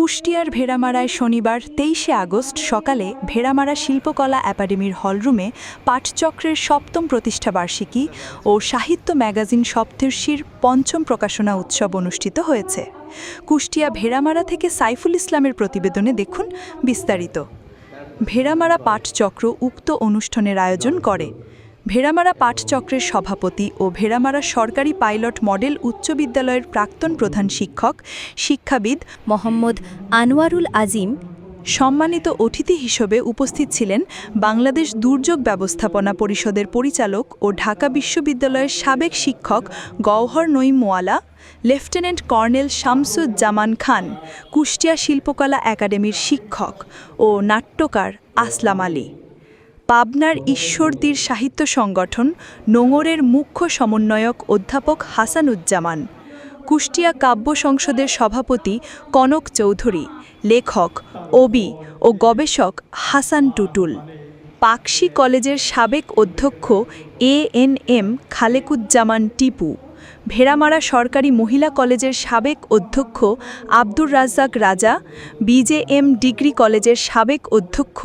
কুষ্টিয়ার ভেড়ামারায় শনিবার তেইশে আগস্ট সকালে ভেড়ামারা শিল্পকলা একাডেমির হলরুমে পাঠচক্রের সপ্তম প্রতিষ্ঠাবার্ষিকী ও সাহিত্য ম্যাগাজিন সপ্তর্ষির পঞ্চম প্রকাশনা উৎসব অনুষ্ঠিত হয়েছে। কুষ্টিয়া ভেড়ামারা থেকে সাইফুল ইসলামের প্রতিবেদনে দেখুন বিস্তারিত। ভেড়ামারা পাঠচক্র উক্ত অনুষ্ঠানের আয়োজন করে। ভেড়ামারা পাঠচক্রের সভাপতি ও ভেড়ামারা সরকারি পাইলট মডেল উচ্চ বিদ্যালয়ের প্রাক্তন প্রধান শিক্ষক, শিক্ষাবিদ মোহাম্মদ আনোয়ারুল আজিম সম্মানিত অতিথি হিসেবে উপস্থিত ছিলেন বাংলাদেশ দুর্যোগ ব্যবস্থাপনা পরিষদের পরিচালক ও ঢাকা বিশ্ববিদ্যালয়ের সাবেক শিক্ষক গওহর নঈম মোয়ালা লেফটেন্যান্ট কর্নেল শামসুজ্জামান খান, কুষ্টিয়া শিল্পকলা একাডেমির শিক্ষক ও নাট্যকার আসলাম আলী। পাবনার ঈশ্বরদীর সাহিত্য সংগঠন নোঙরের মুখ্য সমন্বয়ক অধ্যাপক হাসানুজ্জামান, কুষ্টিয়া কাব্য সংসদের সভাপতি কনক চৌধুরী, লেখক ওবি ও গবেষক হাসান টুটুল, পাকশি কলেজের সাবেক অধ্যক্ষ A N M Khalequzzaman Tipu. Bheramara সরকারি মহিলা কলেজের সাবেক অধ্যক্ষ আব্দুর রাজ্জাক রাজা, বিজেএম ডিগ্রি কলেজের সাবেক অধ্যক্ষ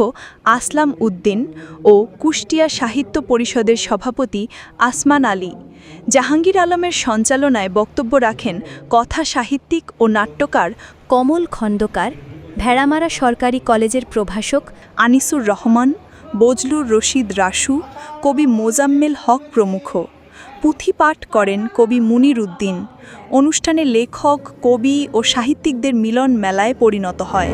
আসলাম উদ্দিন ও কুষ্টিয়া সাহিত্য পরিষদের সভাপতি আসমান আলী। জাহাঙ্গীর আলমের সঞ্চালনায় বক্তব্য রাখেন কথা সাহিত্যিক ও নাট্যকার কমল খন্দকার, ভেড়ামারা সরকারি কলেজের প্রভাষক আনিসুর রহমান, বজলুর রশিদ রাসু, কবি মোজাম্মেল হক প্রমুখ। পুঁথি পাঠ করেন কবি মুনির উদ্দিন। অনুষ্ঠানে লেখক, কবি ও সাহিত্যিকদের মিলন মেলায় পরিণত হয়।